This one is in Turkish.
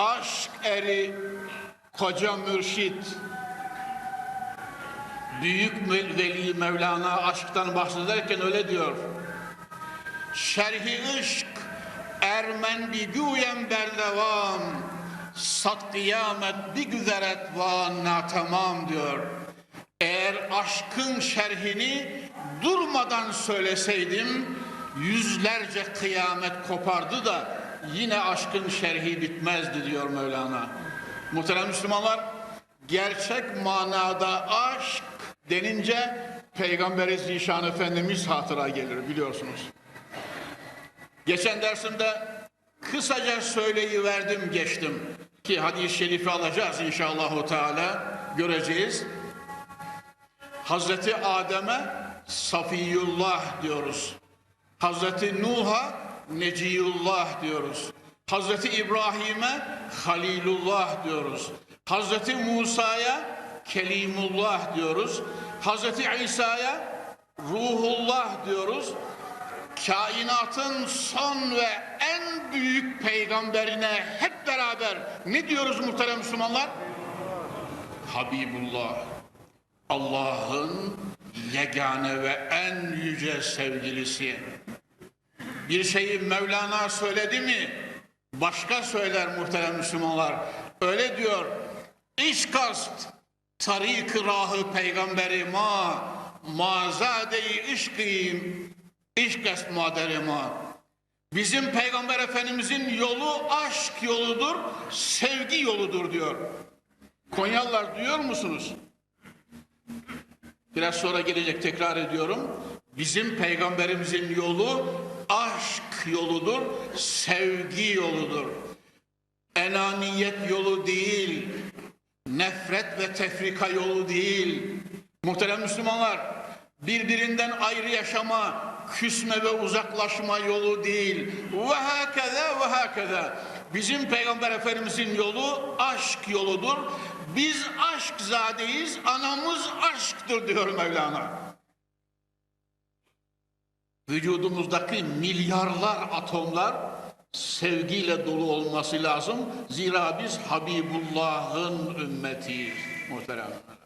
aşk eri koca mürşit büyük veli Mevlana aşktan bahsederken öyle diyor. Şerhi ışk ermen bir güyen berdevam sat kıyamet bir güzeret van natamam diyor. Eğer aşkın şerhini durmadan söyleseydim yüzlerce kıyamet kopardı da yine aşkın şerhi bitmezdi diyor Mevlana. Muhterem Müslümanlar gerçek manada aşk denince Peygamberi Zişan Efendimiz hatıra gelir biliyorsunuz. Geçen dersimde kısaca söyleyiverdim geçtim ki hadis-i şerifi alacağız inşallah Teala göreceğiz. Hazreti Adem'e Safiyullah diyoruz. Hazreti Nuh'a Neciyullah diyoruz. Hazreti İbrahim'e Halilullah diyoruz. Hazreti Musa'ya Kelimullah diyoruz. Hazreti İsa'ya Ruhullah diyoruz. Kainatın son ve en büyük peygamberine hep beraber ne diyoruz muhterem Müslümanlar? Habibullah. Allah'ın yegane ve en yüce sevgilisi. Bir şeyi Mevlana söyledi mi başka söyler muhterem Müslümanlar. Öyle diyor. İş kast tarik rahı peygamberi ma mazade-i işkîm işkest maderi ma. Bizim peygamber efendimizin yolu aşk yoludur, sevgi yoludur diyor. Konyalılar duyuyor musunuz? Biraz sonra gelecek tekrar ediyorum. Bizim peygamberimizin yolu yoludur, sevgi yoludur. Enaniyet yolu değil, nefret ve tefrika yolu değil. Muhterem Müslümanlar, birbirinden ayrı yaşama, küsme ve uzaklaşma yolu değil. Ve hakeza ve hakeza. Bizim Peygamber Efendimizin yolu aşk yoludur. Biz aşk zadeyiz, anamız aşktır diyor Mevlana. Vücudumuzdaki milyarlar atomlar sevgiyle dolu olması lazım. Zira biz Habibullah'ın ümmetiyiz muhteremler.